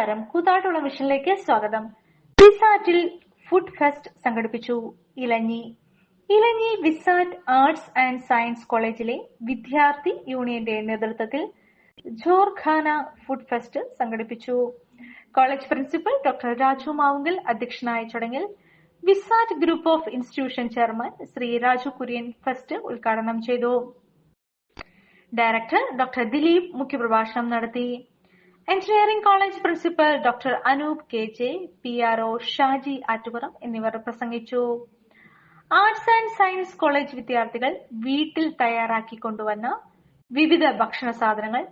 നമസ്കാരം. കൂത്താട്ടുള്ള വിഷനിലേക്ക് സ്വാഗതം. വിസാറ്റിൽ food fest സംഘടിപ്പിച്ചു Elanji. Elanji Visat arts and science കോളേജിലെ വിദ്യാർത്ഥി യൂണിയന്റെ നേതൃത്വത്തിൽ ജോർഖാന ഫുഡ് ഫെസ്റ്റ് സംഘടിപ്പിച്ചു. College principal doctor Raju Mavunkal അധ്യക്ഷനായ ചടങ്ങിൽ Visat group of institution chairman Shri Raju Kurian fest ഉദ്ഘാടനം ചെയ്തു. ഡയറക്ടർ ഡോക്ടർ ദിലീപ് മുഖ്യപ്രഭാഷണം നടത്തി. Engineering college principal doctor Anoop K J P R O Shaji Attupuram എന്നിവർ പ്രസംഗിച്ചു. ആർട്സ് ആൻഡ് സയൻസ് കോളേജ് വിദ്യാർത്ഥികൾ വീട്ടിൽ തയ്യാറാക്കി കൊണ്ടുവന്ന വിവിധ ഭക്ഷണ സാധനങ്ങൾ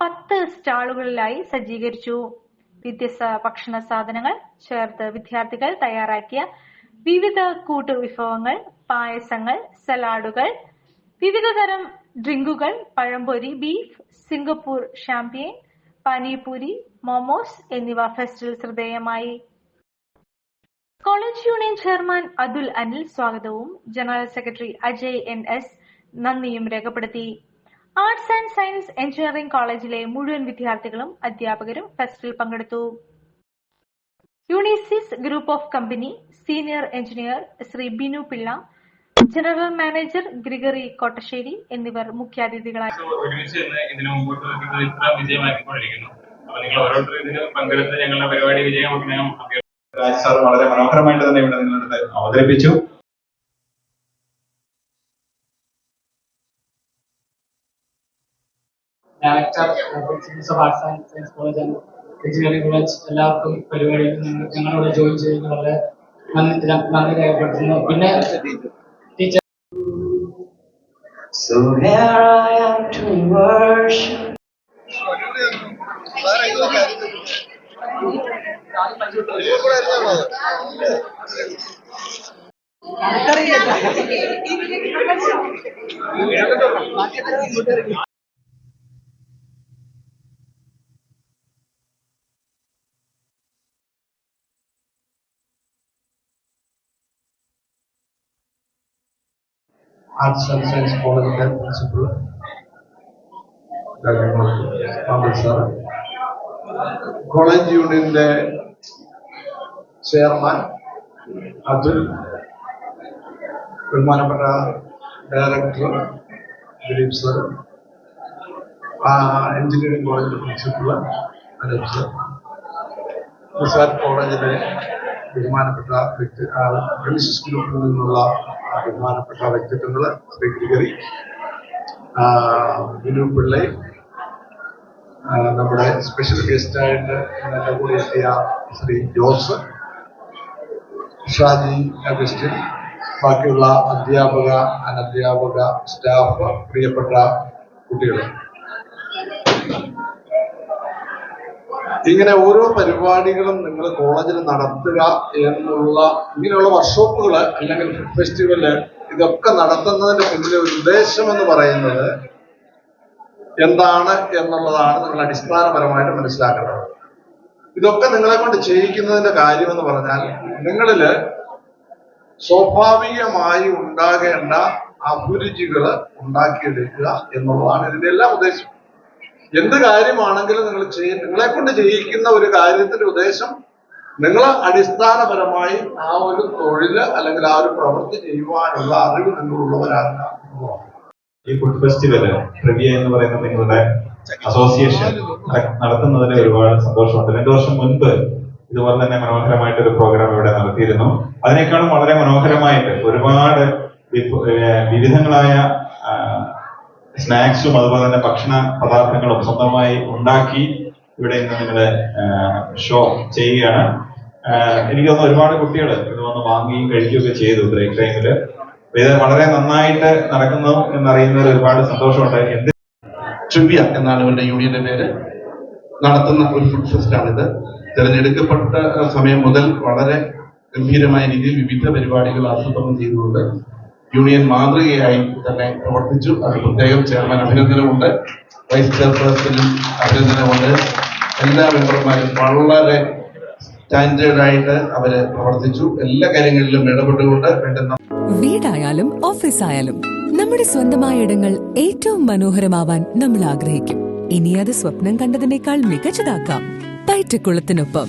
പത്ത് സ്റ്റാളുകളിലായി സജ്ജീകരിച്ചു. വ്യത്യസ്ത ഭക്ഷണ സാധനങ്ങൾ ചേർത്ത് വിദ്യാർത്ഥികൾ തയ്യാറാക്കിയ വിവിധ കൂട്ടുവിഭവങ്ങൾ പായസങ്ങൾ സലാഡുകൾ വിവിധതരം ഡ്രിങ്കുകൾ പഴംപൊരി ബീഫ് സിംഗപ്പൂർ ഷാംപിയൻ പാനിപൂരി മോമോസ് എന്നിവ ഫെസ്റ്റിൽ ശ്രദ്ധേയമായി. College union chairman Athul Anil സ്വാഗതവും general secretary Ajay N S നന്ദിയും രേഖപ്പെടുത്തി. ആർട്സ് ആൻഡ് സയൻസ് എഞ്ചിനീയറിംഗ് കോളേജിലെ മുഴുവൻ വിദ്യാർത്ഥികളും അധ്യാപകരും ഫെസ്റ്റിൽ പങ്കെടുത്തു. Unisys group of company senior engineer Shri Binu Pillai general manager Gregory Kottassery എന്നിവർ മുഖ്യാതിഥികളായി ഒരുമിച്ച് ഇതിനു മുമ്പോട്ട് ഇത്ര വിജയമാക്കിക്കൊണ്ടിരിക്കുന്നു. അപ്പൊ നിങ്ങൾ ഓരോരുത്തരും ഇതിന് പങ്കെടുത്ത് ഞങ്ങളുടെ പരിപാടി വിജയമാക്കണം രാജ് സാർ വളരെ മനോഹരമായിട്ട് തന്നെ ഇവിടെ നിങ്ങളുടെ അവതരിപ്പിച്ചു. Director of arts and science college and engineering college എല്ലാവർക്കും പരിപാടിയിൽ ഞങ്ങളോട് ജോയിൻ ചെയ്യുന്നത് വളരെ നന്ദി രേഖപ്പെടുത്തുന്നു. പിന്നെ So here I am to worship. Arts and science കോളേജിന്റെ പ്രിൻസിപ്പൽ സാർ കോളേജ് യൂണിയന്റെ ചെയർമാൻ അതുൽ ബഹുമാനപ്പെട്ട ഡയറക്ടർ ദിലീപ് സർ എഞ്ചിനീയറിംഗ് കോളേജിന്റെ പ്രിൻസിപ്പൽ അനൂപ് സർ റിസാർട്ട് കോളേജിലെ ബഹുമാനപ്പെട്ട വ്യക്തി പ്രിൻസിസ് ഗ്രൂപ്പിൽ നിന്നുള്ള ബഹുമാനപ്പെട്ട വ്യക്തിത്വങ്ങൾ ശ്രീ ഗ്രിഗറി വിനു പിള്ളൈ നമ്മുടെ സ്പെഷ്യൽ ഗസ്റ്റായിട്ട് നല്ല കൂടി എത്തിയ ശ്രീ ജോസ് ഷാജി അഗസ്റ്റിൻ ബാക്കിയുള്ള അധ്യാപക അനധ്യാപക സ്റ്റാഫ് പ്രിയപ്പെട്ട കുട്ടികൾ ഇങ്ങനെ ഓരോ പരിപാടികളും നിങ്ങൾ കോളേജിൽ നടത്തുക എന്നുള്ള ഇങ്ങനെയുള്ള വർക്ക്ഷോപ്പുകൾ അല്ലെങ്കിൽ ഫെസ്റ്റിവൽ ഇതൊക്കെ നടത്തുന്നതിന്റെ പിന്നിലെ ഒരു ഉദ്ദേശം എന്ന് പറയുന്നത് എന്താണ് എന്നുള്ളതാണ് നിങ്ങൾ അടിസ്ഥാനപരമായിട്ട് മനസ്സിലാക്കേണ്ടത്. ഇതൊക്കെ നിങ്ങളെ കൊണ്ട് ചെയ്യിക്കുന്നതിന്റെ കാര്യം എന്ന് പറഞ്ഞാൽ നിങ്ങളിൽ സ്വാഭാവികമായി ഉണ്ടാകേണ്ട അഭിരുചികൾ ഉണ്ടാക്കിയെടുക്കുക എന്നുള്ളതാണ് ഇതിന്റെ എല്ലാം ഉദ്ദേശം. എന്ത് കാര്യമാണെങ്കിലും നിങ്ങൾ ചെയ്യ നിങ്ങളെ കൊണ്ട് ചെയ്യിക്കുന്ന ഒരു കാര്യത്തിന്റെ ഉദ്ദേശം നിങ്ങൾ അടിസ്ഥാനപരമായി ആ ഒരു തൊഴിൽ അല്ലെങ്കിൽ ആ ഒരു പ്രവൃത്തി ചെയ്യുവാനുള്ള അറിവ് നിങ്ങളുള്ളവരാണ്. ഈ ഫുഡ് ഫെസ്റ്റിവൽ എന്ന് പറയുന്ന നിങ്ങളുടെ അസോസിയേഷൻ നടത്തുന്നതിന് ഒരുപാട് സന്തോഷമുണ്ട് രണ്ടു വർഷം മുൻപ് ഇതുപോലെ തന്നെ മനോഹരമായിട്ട് ഒരു പ്രോഗ്രാം ഇവിടെ നടത്തിയിരുന്നു അതിനേക്കാളും വളരെ മനോഹരമായിട്ട് ഒരുപാട് വിവിധങ്ങളായ സ്നാക്സും അതുപോലെ തന്നെ ഭക്ഷണ പദാർത്ഥങ്ങളും സ്വന്തമായി ഉണ്ടാക്കി ഇവിടെ ഇന്ന് നിങ്ങൾ ഷോ ചെയ്യുകയാണ്. എനിക്ക് തോന്നുന്നു ഒരുപാട് കുട്ടികൾ ഇത് വന്ന് വാങ്ങുകയും കഴിക്കുകയൊക്കെ ചെയ്തു ബ്രേക്ക് ടൈമിൽ ഇത് വളരെ നന്നായിട്ട് നടക്കുന്നു എന്നറിയുന്നതിൽ ഒരുപാട് സന്തോഷമുണ്ട്. എന്ത് ട്രിവ്യ എന്നാണ് ഇവരുടെ യൂണിയന്റെ പേര്. നടത്തുന്ന ഒരു ഫുഡ് ഫെസ്റ്റാണിത് തിരഞ്ഞെടുക്കപ്പെട്ട സമയം മുതൽ വളരെ ഗംഭീരമായ രീതിയിൽ വിവിധ പരിപാടികൾ ആസൂത്രണം ചെയ്തുകൊണ്ട് യൂണിയൻ മാതൃകയായി തന്നെ പ്രവർത്തിച്ചു. അത് പ്രത്യേകം ചെയർമാൻ അഭിനന്ദനമുണ്ട് വൈസ് ചെയർപേഴ്സണും അഭിനന്ദനമുണ്ട്. എല്ലാ മെമ്പർമാരും വളരെ സ്റ്റാൻഡേർഡായിട്ട് അവർ പ്രവർത്തിച്ചു. എല്ലാ കാര്യങ്ങളിലും ഇടപെട്ടുകൊണ്ട് വേണ്ടുന്ന വീടായാലും ഓഫീസായാലും നമ്മുടെ സ്വന്തമായ ഇടങ്ങൾ ഏറ്റവും മനോഹരമാവാൻ നമ്മൾ ആഗ്രഹിക്കും. ഇനി അത് സ്വപ്നം കണ്ടതിനേക്കാൾ മികച്ചതാക്കാം. പൈറ്റക്കുളത്തിനൊപ്പം.